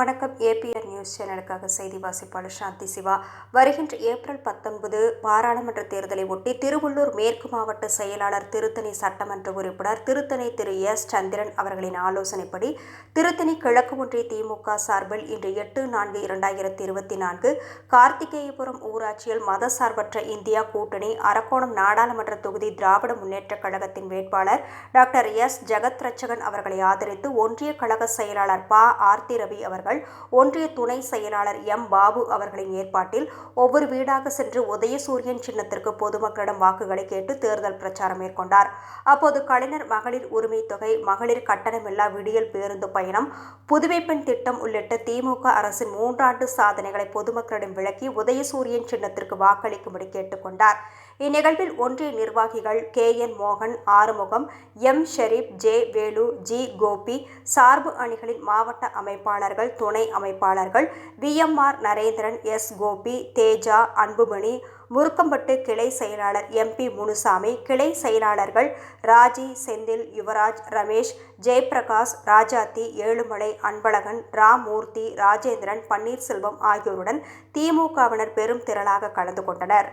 வணக்கம். APR news சேனலுக்காக செய்தி வாசிப்பாளர் சாந்தி சிவா. வருகின்ற ஏப்ரல் பத்தொன்பது பாராளுமன்ற தேர்தலை ஒட்டி திருவள்ளூர் மேற்கு மாவட்ட செயலாளர் திருத்தணி சட்டமன்ற உறுப்பினர் திருத்தணி திரு எஸ். சந்திரன் அவர்களின் ஆலோசனைப்படி திருத்தணி கிழக்கு ஒன்றிய திமுக சார்பில் இன்று எட்டு நான்கு இரண்டாயிரத்தி இருபத்தி நான்கு கார்த்திகேயபுரம் ஊராட்சியில் மதசார்பற்ற இந்தியா கூட்டணி அரக்கோணம் நாடாளுமன்ற தொகுதி திராவிட முன்னேற்றக் கழகத்தின் வேட்பாளர் டாக்டர் எஸ். ஜெகத் ரட்சகன் அவர்களை ஆதரித்து ஒன்றிய கழக செயலாளர் பா. ஆர்த்தி ரவி அவர்கள் ஒன்றிய துணை செயலாளர் எம். பாபு அவர்களின் ஏற்பாட்டில் ஒவ்வொரு வீடாக சென்று உதயசூரியன் சின்னத்திற்கு பொதுமக்களிடம் வாக்குகளை கேட்டு தேர்தல் பிரச்சாரம் மேற்கொண்டார். அப்போது கலைஞர் மகளிர் உரிமை தொகை மகளிர் கட்டணமில்லா விடியல் பேருந்து பயணம் புதுவை பெண் திட்டம் உள்ளிட்ட திமுக அரசின் மூன்றாண்டு சாதனைகளை பொதுமக்களிடம் விளக்கி உதயசூரியன் சின்னத்திற்கு வாக்களிக்கும்படி கேட்டுக்கொண்டார். இந்நிகழ்வில் ஒன்றிய நிர்வாகிகள் கே என் மோகன் Arumugam M Sherif J Velu G Gopi சார்பு அணிகளின் மாவட்ட அமைப்பாளர்கள் துணை அமைப்பாளர்கள் விஎம்ஆர் நரேந்திரன் எஸ் கோபி தேஜா அன்புமணி முருக்கம்பட்டு கிளை செயலாளர் எம்பி முனுசாமி கிளை செயலாளர்கள் ராஜி செந்தில் யுவராஜ் ரமேஷ் ஜெயபிரகாஷ் ராஜாத்தி ஏழுமலை அன்பழகன் ராமூர்த்தி ராஜேந்திரன் பன்னீர்செல்வம் ஆகியோருடன் திமுகவினர் பெரும் திரளாக கலந்து கொண்டனர்.